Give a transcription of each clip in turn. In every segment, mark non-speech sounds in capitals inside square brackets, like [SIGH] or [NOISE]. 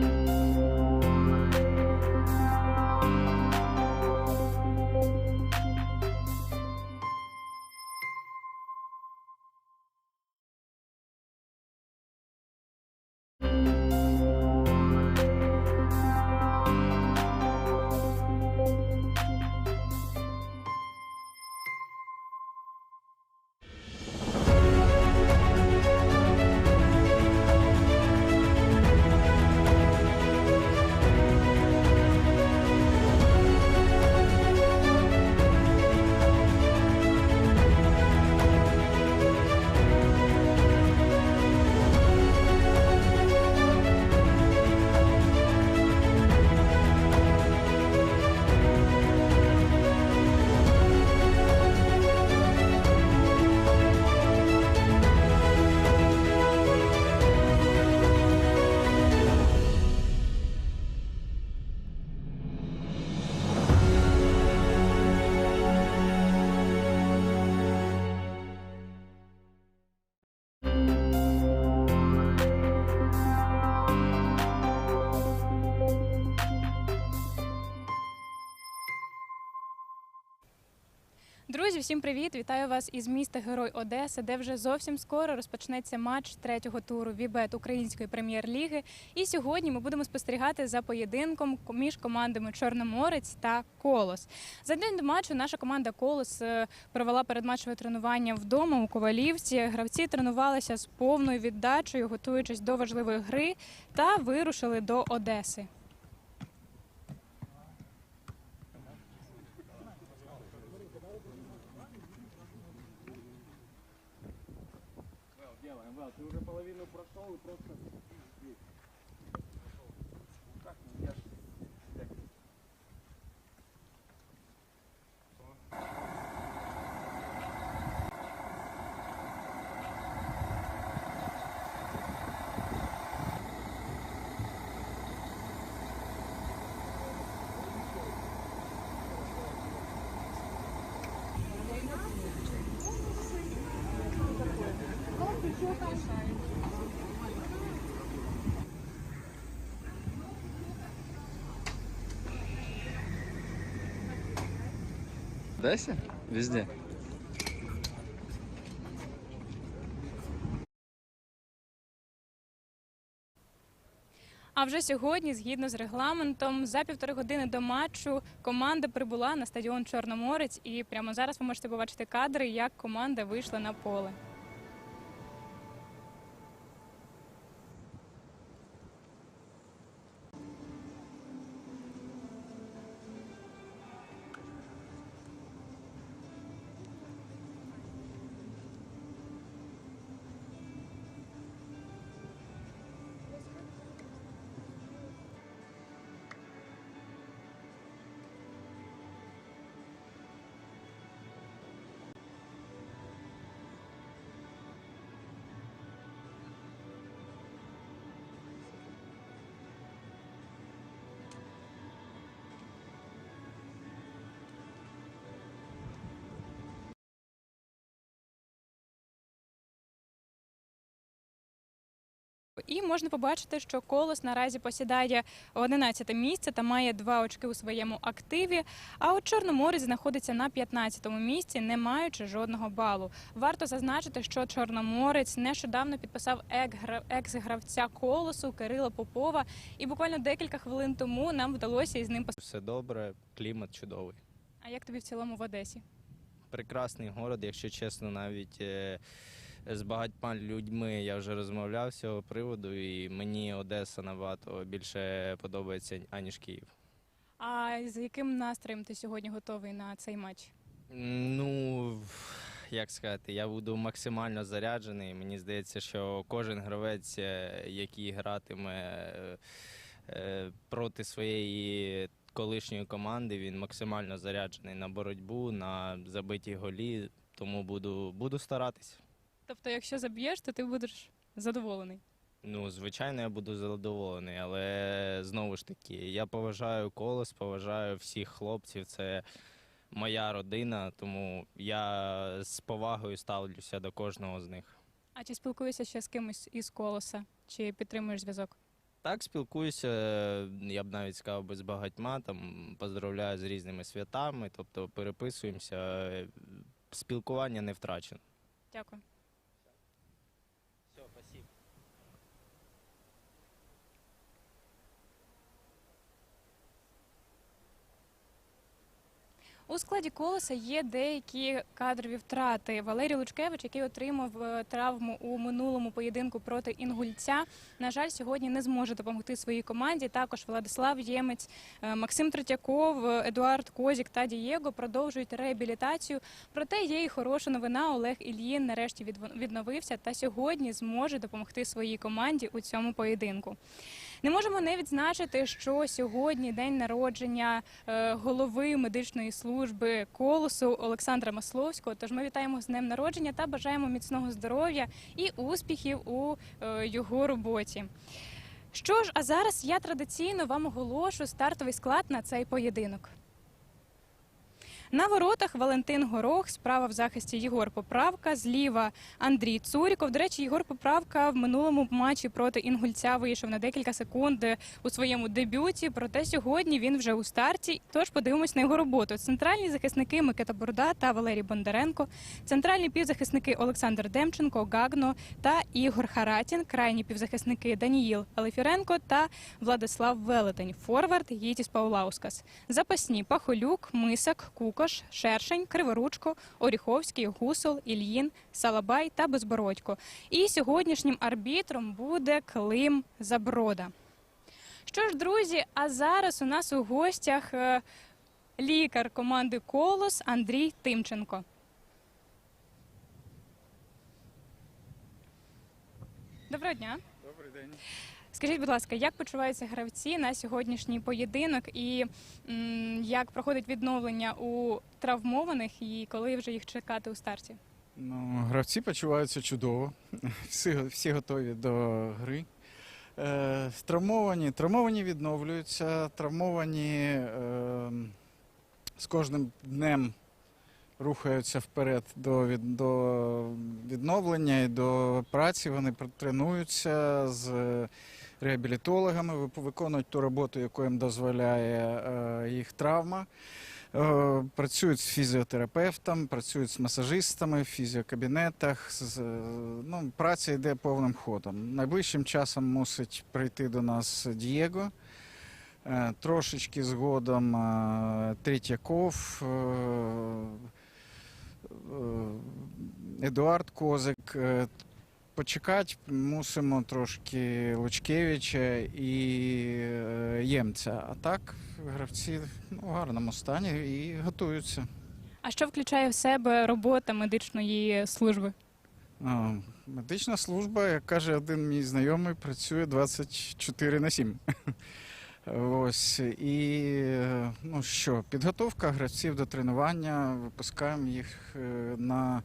Música Всім привіт! Вітаю вас із міста Герой Одеси, де вже зовсім скоро розпочнеться матч третього туру Вібет Української прем'єр-ліги. І сьогодні ми будемо спостерігати за поєдинком між командами Чорноморець та Колос. За день до матчу наша команда Колос е, провела передматчеве тренування вдома у Ковалівці. Гравці тренувалися з повною віддачею, готуючись до важливої гри, та вирушили до Одеси. Одесі? Везде. А вже сьогодні, згідно з регламентом, за півтори години до матчу команда прибула на стадіон Чорноморець, і прямо зараз ви можете побачити кадри, як команда вийшла на поле. І можна побачити, що колос наразі посідає 11 місце та має два очки у своєму активі. А от Чорноморець знаходиться на 15-му місці, не маючи жодного балу. Варто зазначити, що Чорноморець нещодавно підписав екс-гра- екс-гравця колосу Кирила Попова, і буквально декілька хвилин тому нам вдалося із ним. Все добре, клімат чудовий. А як тобі в цілому в Одесі? Прекрасний город, якщо чесно, навіть е, з багатьма людьми я вже розмовляв з цього приводу, і мені Одеса набагато більше подобається, аніж Київ. А з яким настроєм ти сьогодні готовий на цей матч? Ну, як сказати, я буду максимально заряджений. Мені здається, що кожен гравець, е, який гратиме е, е, проти своєї колишньої команди, він максимально заряджений на боротьбу, на забиті голі. Тому буду, буду старатися. Тобто, якщо заб'єш, то ти будеш задоволений. Ну, звичайно, я буду задоволений, але знову ж таки, я поважаю колос, поважаю всіх хлопців. Це моя родина, тому я з повагою ставлюся до кожного з них. А чи спілкуєшся ще з кимось із колоса? Чи підтримуєш зв'язок? Так, спілкуюся, я б навіть сказав би з багатьма, там поздравляю з різними святами, тобто переписуємося. Спілкування не втрачено. Дякую. У складі колеса є деякі кадрові втрати. Валерій Лучкевич, який отримав е, травму у минулому поєдинку проти інгульця, на жаль, сьогодні не зможе допомогти своїй команді. Також Владислав Ємець, е, Максим Третьяков, е, Едуард Козік та Дієго продовжують реабілітацію. Проте є і хороша новина. Олег Ільїн нарешті відновився та сьогодні зможе допомогти своїй команді у цьому поєдинку. Не можемо не відзначити, що сьогодні день народження е, голови медичної служби колосу Олександра Масловського. Тож ми вітаємо з днем народження та бажаємо міцного здоров'я і успіхів у е, його роботі. Що ж, а зараз я традиційно вам оголошу стартовий склад на цей поєдинок. На воротах Валентин Горох, справа в захисті Єгор Поправка, зліва Андрій Цуріков. До речі, Єгор Поправка в минулому матчі проти Інгульця вийшов на декілька секунд у своєму дебюті. Проте сьогодні він вже у старті. Тож подивимось на його роботу. Центральні захисники Микита Бурда та Валерій Бондаренко, центральні півзахисники Олександр Демченко, Гагно та Ігор Харатін, крайні півзахисники Даніїл Алефіренко та Владислав Велетень, форвард Гітіс Паулаускас. Запасні Пахолюк, Мисак, Кукош, Шершень, Криворучко, Оріховський, Гусол, Ільїн, Салабай та Безбородько. І сьогоднішнім арбітром буде Клим Заброда. Що ж, друзі, а зараз у нас у гостях е, лікар команди Колос Андрій Тимченко. Доброго дня. Добрий день. Скажіть, будь ласка, як почуваються гравці на сьогоднішній поєдинок і як проходить відновлення у травмованих і коли вже їх чекати у старті? Ну, гравці почуваються чудово. [LAUGHS] Всі, всі готові до гри. Е, травмовані, травмовані відновлюються, травмовані е, з кожним днем рухаються вперед до, від, до відновлення і до праці. Вони тренуються з реабілітологами, виконують ту роботу, яку їм дозволяє е, їх травма. Е, Працюють з фізіотерапевтом, працюють з масажистами в фізіокабінетах. Ну, праця йде повним ходом. Найближчим часом мусить прийти до нас Дієго. Е, Трошечки згодом Третьяков, Едуард Козик. Е, Почекати мусимо трошки Лучкевича і е, Ємця. А так гравці ну, в гарному стані і готуються. А що включає в себе робота медичної служби? А, Медична служба, як каже один мій знайомий, працює 24 на 7. [LAUGHS] Ось і ну що, підготовка гравців до тренування. Випускаємо їх е, на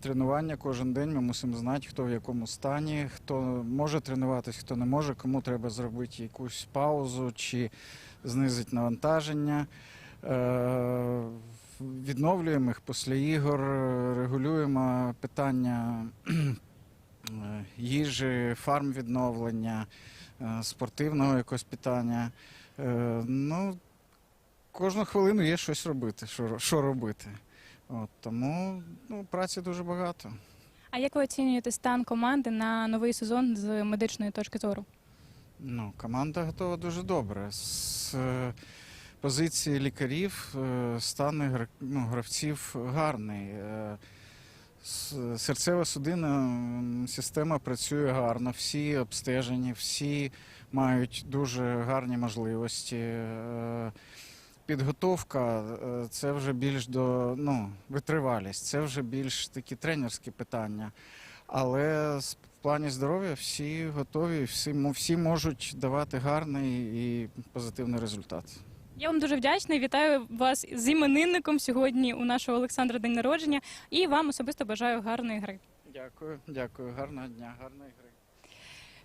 тренування кожен день. Ми мусимо знати, хто в якому стані, хто може тренуватись, хто не може, кому треба зробити якусь паузу чи знизити навантаження. Е, Відновлюємо їх після ігор, регулюємо питання е, їжі, фарм відновлення, спортивного якогось питання. Е, Ну, кожну хвилину є щось робити, що, що робити. От, тому ну, праці дуже багато. А як ви оцінюєте стан команди на новий сезон з медичної точки зору? Ну, команда готова дуже добре. З е, позиції лікарів е, стан ну, гравців гарний. Е, Серцево-судинна система працює гарно, всі обстежені, всі мають дуже гарні можливості. Е, Підготовка е, це вже більш до ну, витривалість, це вже більш такі тренерські питання. Але в плані здоров'я всі готові, всі, всі можуть давати гарний і позитивний результат. Я вам дуже вдячна і вітаю вас з іменинником сьогодні у нашого Олександра день народження і вам особисто бажаю гарної гри. Дякую, дякую, гарного дня, гарної гри.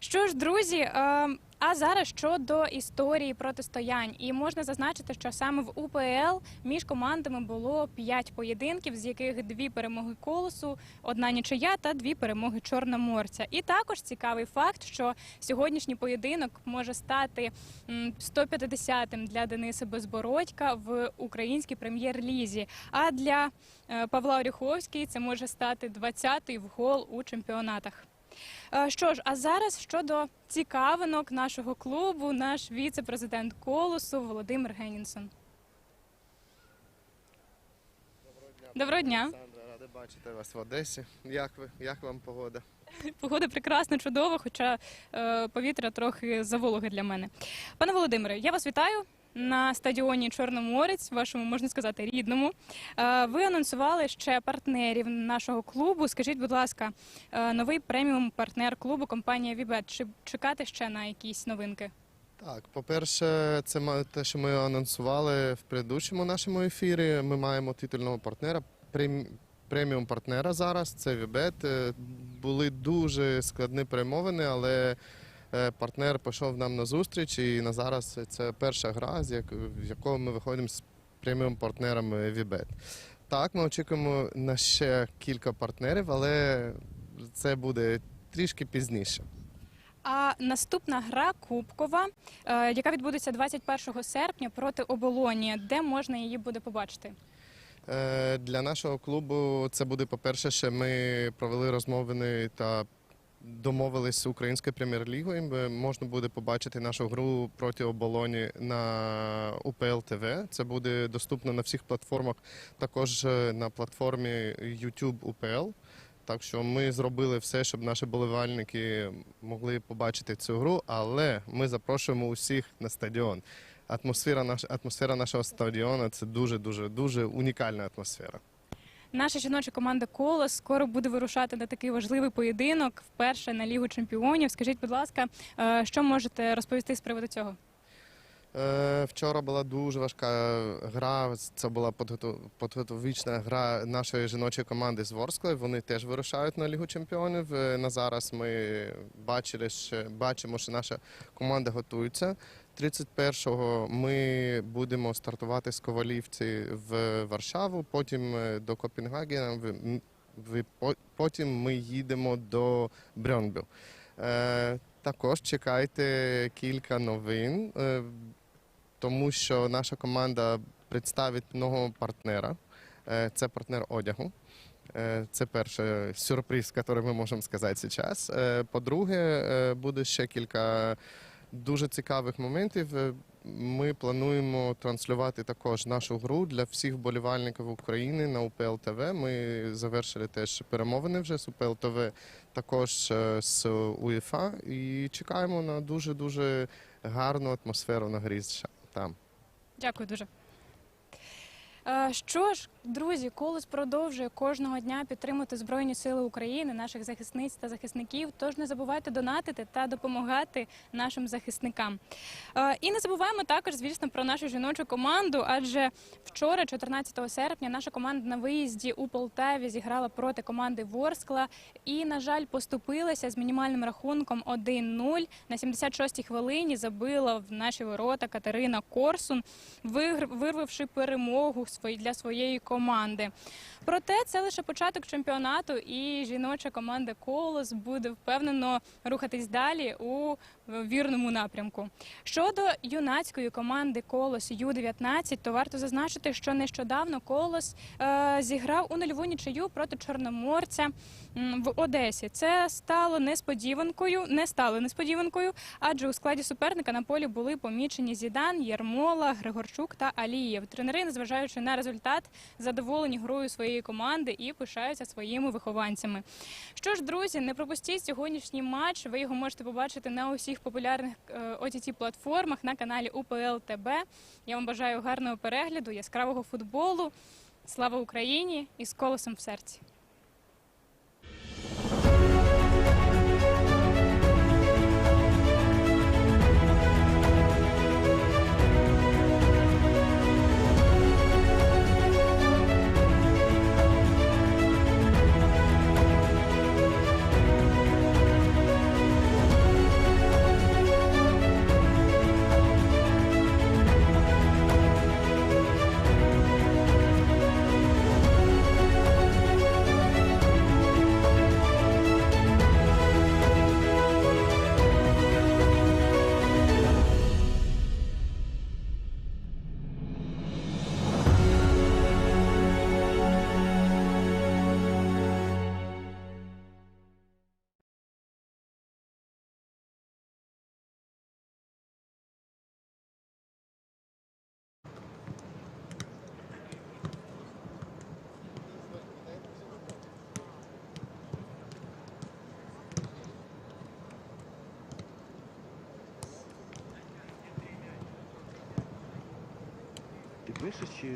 Що ж, друзі, е, а зараз щодо історії протистоянь, і можна зазначити, що саме в УПЛ між командами було п'ять поєдинків, з яких дві перемоги колосу, одна нічия та дві перемоги чорноморця. І також цікавий факт, що сьогоднішній поєдинок може стати м, 150-м для Дениса Безбородька в українській прем'єр-лізі. А для е, Павла Оріховський це може стати 20-й в гол у чемпіонатах. Е, Що ж, а зараз щодо цікавинок нашого клубу, наш віце-президент Колосу Володимир Генінсон. Доброго дня. Олександра, радий бачити вас в Одесі. Як ви? Як вам погода? [LAUGHS] Погода прекрасна, чудова, хоча е, повітря трохи завологе для мене. Пане Володимире, я вас вітаю на стадіоні Чорноморець, вашому можна сказати, рідному. Е, ви анонсували ще партнерів нашого клубу. Скажіть, будь ласка, е, новий преміум партнер клубу компанія Вібет. Чи чекати ще на якісь новинки? Так, по-перше, це те, що ми анонсували в предыдущому нашому ефірі. Ми маємо титульного партнера, прем- преміум партнера зараз. Це Вібет. Е, Були дуже складні перемовини, але партнер пішов нам на зустріч, і на зараз це перша гра, з як- якого ми виходимо з преміум партнером Вібет. Так, ми очікуємо на ще кілька партнерів, але це буде трішки пізніше. А наступна гра Кубкова, е, яка відбудеться 21 серпня проти оболоні, де можна її буде побачити? Е, Для нашого клубу це буде, по-перше, що ми провели розмови та домовились з українською прем'єр-лігою. Е, Можна буде побачити нашу гру проти оболоні на УПЛ ТВ. Це буде доступно на всіх платформах, також е, на платформі YouTube УПЛ. Так що ми зробили все, щоб наші болівальники могли побачити цю гру, але ми запрошуємо усіх на стадіон. Атмосфера, наш, атмосфера нашого стадіону це дуже дуже дуже унікальна атмосфера. Наша жіноча команда Колос скоро буде вирушати на такий важливий поєдинок вперше на Лігу Чемпіонів. Скажіть, будь ласка, е, що можете розповісти з приводу цього? Е, вчора була дуже важка гра. Це була підготов- підготовічна гра нашої жіночої команди з Ворсклої. Вони теж вирушають на Лігу Чемпіонів. Е, На зараз ми бачили, що, бачимо, що наша команда готується. 31-го ми будемо стартувати з Ковалівці в Варшаву, потім е, до Копенгагена. Потім ми їдемо до Брьонбю. Е, також чекайте кілька новин, е, тому що наша команда представить нового партнера. Це партнер одягу. Це перший сюрприз, [LAUGHS] який ми можемо сказати зараз. По-друге, буде ще кілька дуже цікавих моментів. Е, Ми плануємо транслювати також нашу гру для всіх вболівальників України на УПЛ ТВ. Ми завершили теж перемовини вже з УПЛ ТВ, також е, з УЄФА і чекаємо на дуже дуже гарну атмосферу на грі там. Дякую дуже. Е, Що ж, друзі, колос продовжує кожного дня підтримувати Збройні Сили України, наших захисниць та захисників. Тож не забувайте донатити та допомагати нашим захисникам. Е, І не забуваємо також, звісно, про нашу жіночу команду. Адже вчора, 14 серпня, наша команда на виїзді у Полтаві зіграла проти команди Ворскла і, на жаль, поступилася з мінімальним рахунком 1-0. На 76-й хвилині забила в наші ворота Катерина Корсун, вирвавши перемогу для своєї команди. Проте це лише початок чемпіонату, і жіноча команда Колос буде впевнено рухатись далі у вірному напрямку. Щодо юнацької команди Колос Ю-19, то варто зазначити, що нещодавно Колос е, зіграв у нульову нічию проти Чорноморця в Одесі. Це стало несподіванкою, не стало несподіванкою, адже у складі суперника на полі були помічені Зідан, Єрмола, Григорчук та Алієв. Тренери, незважаючи на результат, задоволені грою своєї команди і пишаються своїми вихованцями. Що ж, друзі, не пропустіть сьогоднішній матч. Ви його можете побачити на усіх популярних е, ott платформах на каналі УПЛ ТБ. Я вам бажаю гарного перегляду, яскравого футболу. Слава Україні і з колосом в серці. Ти пишеш чи